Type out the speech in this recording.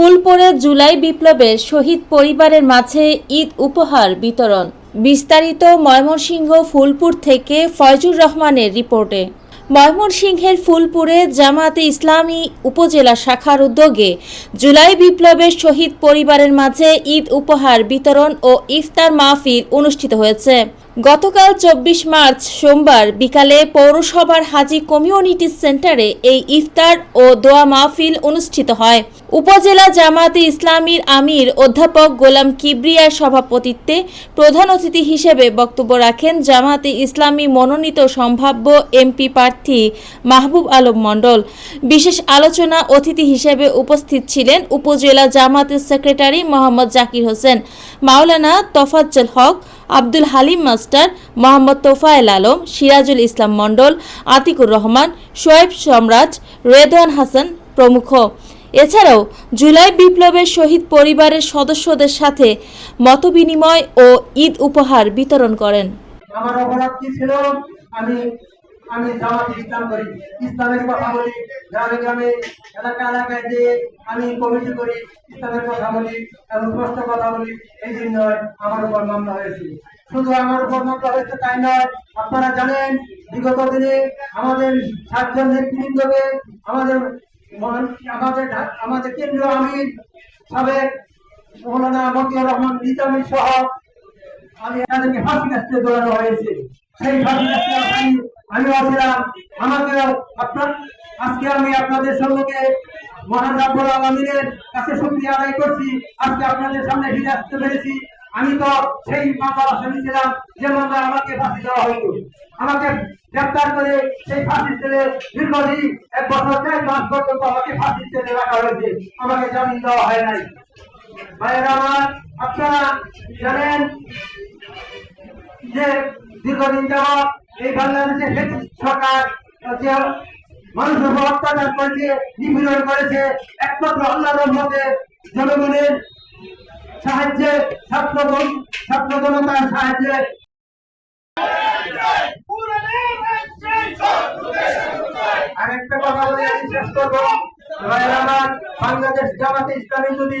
ফুলপুরে জুলাই বিপ্লবের শহীদ পরিবারের মাঝে ঈদ উপহার বিতরণ। বিস্তারিত ময়মনসিংহ ফুলপুর থেকে ফয়জুর রহমানের রিপোর্টে। ময়মনসিংহের ফুলপুরে জামাতে ইসলামী উপজেলা শাখার উদ্যোগে জুলাই বিপ্লবের শহীদ পরিবারের মাঝে ঈদ উপহার বিতরণ ও ইফতার মাহফিল অনুষ্ঠিত হয়েছে। গতকাল চব্বিশ মার্চ সোমবার বিকালে পৌরসভার হাজি কমিউনিটি সেন্টারে এই ইফতার ও দোয়া মাহফিল অনুষ্ঠিত হয়। উপজেলা জামাতে ইসলামীর আমির অধ্যাপক গোলাম কিবরিয়ার সভাপতিত্বে প্রধান অতিথি হিসেবে বক্তব্য রাখেন জামাতে ইসলামী মনোনীত সম্ভাব্য এমপি প্রার্থী মাহবুব আলম মণ্ডল। বিশেষ আলোচনা অতিথি হিসেবে উপস্থিত ছিলেন উপজেলা জামাতের সেক্রেটারি মোহাম্মদ জাকির হোসেন, মাওলানা তফাজ্জল হক আব্দুল হালিম মাস্টার, মোহাম্মদ তোফায়েল আলম, সিরাজুল ইসলাম মণ্ডল, আতিকুর রহমান, শোয়েব সম্রাজ, রেদওয়ান হাসান প্রমুখ। এছাড়াও জুলাই বিপ্লবের শহীদ পরিবারের সদস্যদের সাথে মতবিনিময় ও ঈদ উপহার বিতরণ করেন। আমার অপরাধ কি ছিল? আমি আমি জামাত ইসলাম করি, ইসলামের কথা বলি, গ্রামে গ্রামে, এলাকা এলাকায় যে আমি কমিটি করি, ইসলামের কথা বলি এবং স্পষ্ট কথা বলি, এই জন্য আমার উপর মামলা হয়েছে। শুধু আমার উপর মামলা হয়েছে তাই নয়, আপনারা জানেন, বিগত দিনে আমাদের সাতজন নেতৃবৃন্দকে, আমাদের আমাদের আমাদের কেন্দ্রীয় আমির সাবেক মৌলানা মতিউর রহমান, নিজামী সহ আমি তাদেরকে ফাঁসি কাটতে দৌড়ানো হয়েছে। সেই ফাঁসি কাটতে আমি অছিলাম আমাকে আপনার আজকে আমি আপনাদের সম্মুখে মহান রাব্বুল আলমিনের কাছে শুকরিয়া আদায় করছি। আজকে আপনাদের সামনে ফিরে আসতে পেরেছি। আমি তো সেই মামলার আসামি ছিলাম, যে মামলা আমাকে ফাঁসি দেওয়া হইতো আমাকে গ্রেপ্তার করে সেই ফাঁসি ছেলে দীর্ঘদিন, এক বছর চার মাস পর্যন্ত আমাকে ফাঁসি ছেলে রাখা হয়েছে। আমাকে জামিন দেওয়া হয় নাই। ভাইয়েরা আমার, আপনারা জানেন যে দীর্ঘদিন যাবৎ এই বাংলাদেশে সরকার, যে মানুষের উপর অত্যাচার করেছে, নিপীড়ন করেছে, একমাত্র আল্লাহর রহমতে জনগণের সাহায্যে, ছাত্র ছাত্র জনতার সাহায্যে আরেকটা কথা বলে শেষ করব। বাংলাদেশ জামাতে ইসলামী যদি